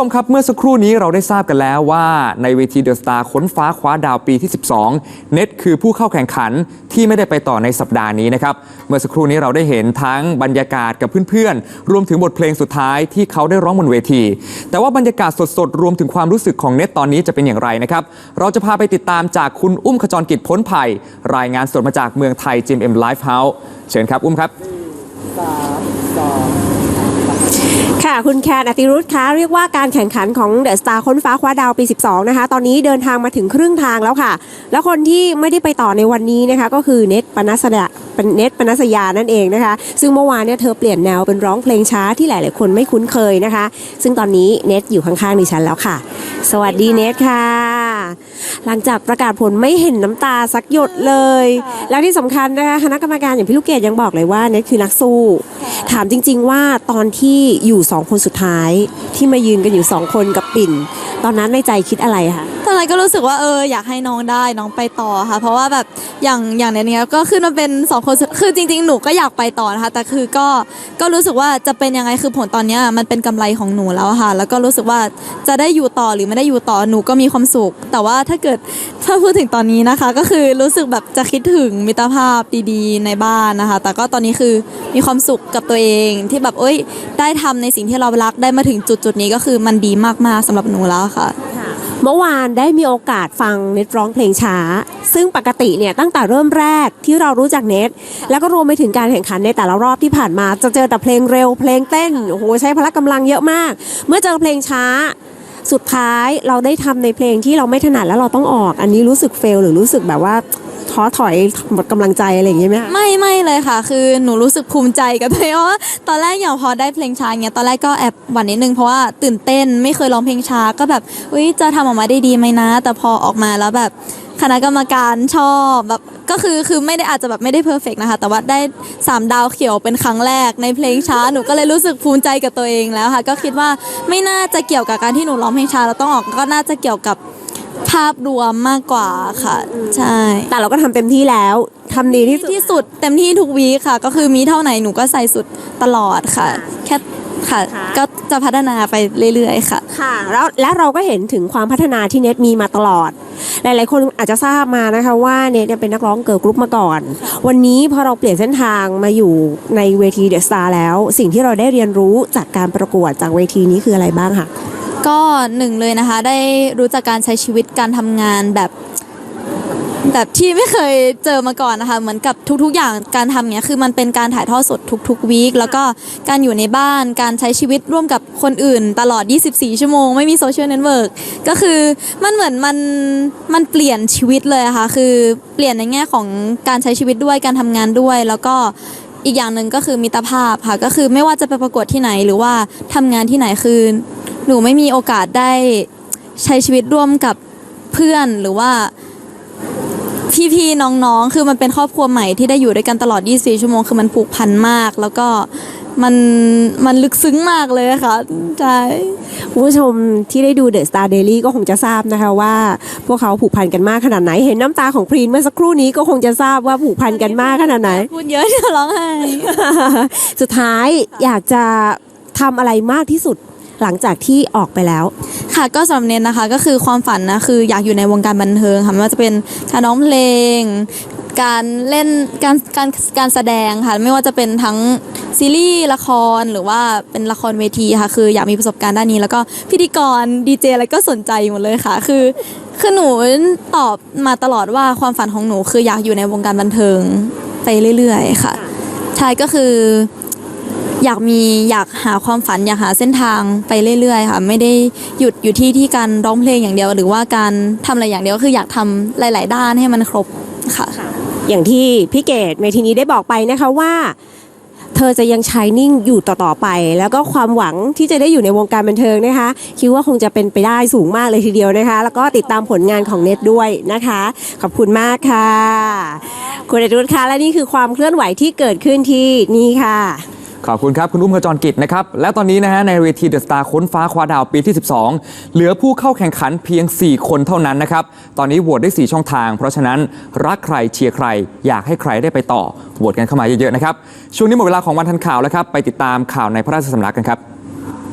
ผู้ชมครับเมื่อสักครู่นี้เราได้ทราบกันแล้วว่าในเวทีเดอะสตาร์ค้นฟ้าคว้าดาวปีที่ 12 เน็ตคือผู้เข้าแข่งขันที่ไม่ได้ไปต่อในสัปดาห์นี้นะครับ เมื่อสักครู่นี้เราได้เห็นทั้งบรรยากาศกับเพื่อนๆ รวมถึงบทเพลงสุดท้ายที่เขาได้ร้องบนเวที แต่ว่าบรรยากาศสดๆ รวมถึงความรู้สึกของเน็ตตอนนี้จะเป็นอย่างไรนะครับ เราจะพาไปติดตามจากคุณอุ้มขจรกิจพ้นภัย รายงานสดมาจากเมืองไทยจิมเอ็มไลฟ์เฮาส์เชิญครับอุ้มครับ ค่ะ คุณแคนอติรุธคะเรียกว่าการแข่งขันของเดอะสตาร์ค้นฟ้าคว้าดาวปี 12 นะคะ ตอนนี้เดินทางมาถึงครึ่งทางแล้วค่ะ แล้วคนที่ไม่ได้ไปต่อในวันนี้นะคะ ก็คือเน็ตปนัสยาเป็นเน็ตปนัสยานั่นเองนะคะ ซึ่งเมื่อวานเนี่ยเธอเปลี่ยนแนวเป็นร้องเพลงช้าที่หลาย ๆ คนไม่คุ้นเคยนะคะ ซึ่งตอนนี้เน็ตอยู่ข้างๆดิฉันแล้วค่ะ สวัสดีเน็ตค่ะ หลังจากประกาศผลไม่เห็นน้ำตาสักหยดเลย แล้วที่สำคัญนะคะคณะกรรมการอย่างพี่ลูกเกดยังบอกเลยว่าเน็ตคือนักสู้ ถามจริง ๆ ว่าตอนที่อยู่สองคนสุดท้ายที่มายืนกันอยู่สองคนกับปิ่น ตอนนั้นในใจคิดอะไรคะ อนนั้นก็รู้สึกว่าเอออยากให้น้องได้น้องไปต่อค่ะ เพราะว่าแบบอย่างอย่างในเนี้ยก็ขึ้นมาเป็นสองคนสุดคือจริง ๆ หนูก็อยากไปต่อนะคะแต่คือก็ก็รู้สึกว่าจะเป็นยังไงคือผลตอนเนี้ยมันเป็นกำไรของหนูแล้วค่ะ แล้วก็รู้สึกว่าจะได้อยู่ต่อหรือไม่ได้อยู่ต่อหนูก็มีความสุข แต่ว่าถ้าเกิดถ้าพูดถึงตอนนี้นะคะ ก็คือรู้สึกแบบจะคิดถึงมิตรภาพดีๆ ในบ้านนะคะ แต่ก็ตอนนี้คือมีความสุขกับตัวเองที่แบบเอ้ยได้ทำในสิ่งที่เรารักได้มาถึงจุดจุดๆนี้ก็คือมันดีมากๆสำหรับหนูแล้วค่ะ เมื่อวานได้มีโอกาสฟังเน็ตร้องเพลงช้า ซึ่งปกติเนี่ยตั้งแต่เริ่มแรกที่เรารู้จักเน็ตแล้วก็รวมไปถึงการแข่งขันในแต่ละรอบที่ผ่านมา จะเจอแต่เพลงเร็วเพลงเต้นโอ้โหใช้พละกำลังเยอะมาก เมื่อเจอเพลงช้า สุดท้ายเราได้ทำในเพลงที่เราไม่ถนัดแล้วเราต้องออก อันนี้รู้สึกเฟลหรือรู้สึกแบบว่า ท้อถอยหมดกำลังใจอะไรอย่างเงี้ยไหมคะไม่ไม่เลยค่ะ คือหนูรู้สึกภูมิใจกับตัวเองเพราะว่าตอนแรกอย่างพอได้เพลงช้าเงี้ยตอนแรกก็แอบหวั่นนิดนึงเพราะว่าตื่นเต้นไม่เคยร้องเพลงช้าก็แบบอุ้ยจะทำออกมาได้ดีไหมนะ แต่พอออกมาแล้วแบบคณะกรรมการชอบแบบก็คือคือไม่ได้อาจจะแบบไม่ได้เพอร์เฟกนะคะ แต่ว่าได้สามดาวเขียวเป็นครั้งแรกในเพลงช้าหนูก็เลยรู้สึกภูมิใจกับตัวเองแล้วค่ะ ก็คิดว่าไม่น่าจะเกี่ยวกับการที่หนูร้องเพลงช้าแล้วต้องออกก็น่าจะเกี่ยวกับ ภาพรวมมากกว่าค่ะ ใช่แต่เราก็ทำเต็มที่แล้วทำดีที่สุด ที่สุดเต็มที่ทุกวีคค่ะ ก็คือมีเท่าไหนหนูก็ใส่สุดตลอดค่ะ แค่ค่ะ ค่ะ ก็จะพัฒนาไปเรื่อยๆค่ะ ค่ะแล้วและเราก็เห็นถึงความพัฒนาที่เน็ตมีมาตลอด หลาย ๆ คนอาจจะทราบมานะคะว่าเน็ตเนี่ยเป็นนักร้องเกิร์ลกรุ๊ปมาก่อน วันนี้พอเราเปลี่ยนเส้นทางมาอยู่ในเวทีเดอะสตาร์แล้ว สิ่งที่เราได้เรียนรู้จากการประกวดจากเวทีนี้คืออะไรบ้างคะ ก็หนึ่งเลยนะคะ ได้รู้จักการใช้ชีวิตการทำงานแบบ แบบที่ไม่เคยเจอมาก่อนนะคะ เหมือนกับทุกๆ อย่างการทำเนี้ยคือมันเป็นการถ่ายทอดสดทุกๆวีคแล้วก็การอยู่ในบ้านการใช้ชีวิตร่วมกับคนอื่น ตลอด 24 ชั่วโมงไม่มีโซเชียลเน็ตเวิร์กก็คือมันเหมือนมันมันเปลี่ยนชีวิตเลยะค่ะคือเปลี่ยนในแง่ของการใช้ชีวิตด้วยการทำงานด้วยแล้วก็อีกอย่างหนึ่งก็คือมิตรภาพค่ะก็คือไม่ว่าจะไปประกวดที่ไหนหรือว่าทำงานที่ไหนคือ หนูไม่มีโอกาสได้ใช้ชีวิตร่วมกับเพื่อนหรือว่าพี่ๆน้องๆ คือมันเป็นครอบครัวใหม่ที่ได้อยู่ด้วยกันตลอด 24 ชั่วโมง คือมันผูกพันมาก แล้วก็มันมันลึกซึ้งมากเลยค่ะใช่คุณผู้ชมที่ได้ดูเดอะสตาร์เดลี่ก็คงจะทราบนะคะว่า พวกเขาผูกพันกันมากขนาดไหน เห็นน้ำตาของพรีนเมื่อสักครู่นี้ก็คงจะทราบว่าผูกพันกันมากขนาดไหนพูดเยอะจะร้องไห้ สุดท้ายอยากจะทำอะไรมากที่สุด หลังจากที่ออกไปแล้ว ค่ะก็สำหรับเน้นนะคะก็คือความฝันนะคืออยากอยู่ในวงการบันเทิงค่ะไม่ว่าจะเป็นการร้องเพลง การเล่นการการการแสดงค่ะไม่ว่าจะเป็นทั้งซีรีส์ละครหรือว่าเป็นละครเวทีค่ะคืออยากมีประสบการณ์ด้านนี้ แล้วก็พิธีกรดีเจอะไรก็สนใจหมดเลยค่ะ คือคือหนูตอบมาตลอดว่าความฝันของหนูคืออยากอยู่ในวงการบันเทิงไปเรื่อย ๆ ค่ะใช่ก็คือ อยากมีอยากหาความฝันอยากหาเส้นทางไปเรื่อยๆค่ะไม่ได้หยุดอยู่ที่ที่การร้องเพลงอย่างเดียว หรือว่าการทำอะไรอย่างเดียวก็คืออยากทำหลาย ๆ ด้านให้มันครบค่ะ อย่างที่พี่เกดเวทีนี้ได้บอกไปนะคะว่า เธอจะยังชายนิ่งอยู่ต่อๆไป แล้วก็ความหวังที่จะได้อยู่ในวงการบันเทิงนะคะ คิดว่าคงจะเป็นไปได้สูงมากเลยทีเดียวนะคะ แล้วก็ติดตามผลงานของเน็ตด้วยนะคะ ขอบคุณมากค่ะ คุณอรุธคะและนี่คือความเคลื่อนไหวที่เกิดขึ้นที่นี่ค่ะ ขอบคุณครับ คุณอุ้มขจรกิจนะครับ และตอนนี้นะฮะในเวทีเดอะสตาร์ค้นฟ้าคว้าดาวปีที่ 12 เหลือผู้เข้าแข่งขันเพียง 4 คนเท่านั้นนะครับ ตอนนี้โหวตได้ 4 ช่องทาง เพราะฉะนั้นรักใครเชียร์ใคร อยากให้ใครได้ไปต่อโหวตกันเข้ามาเยอะๆนะครับ ช่วงนี้หมดเวลาของวันทันข่าวแล้วครับ ไปติดตามข่าวในพระราชสำนักกันครับ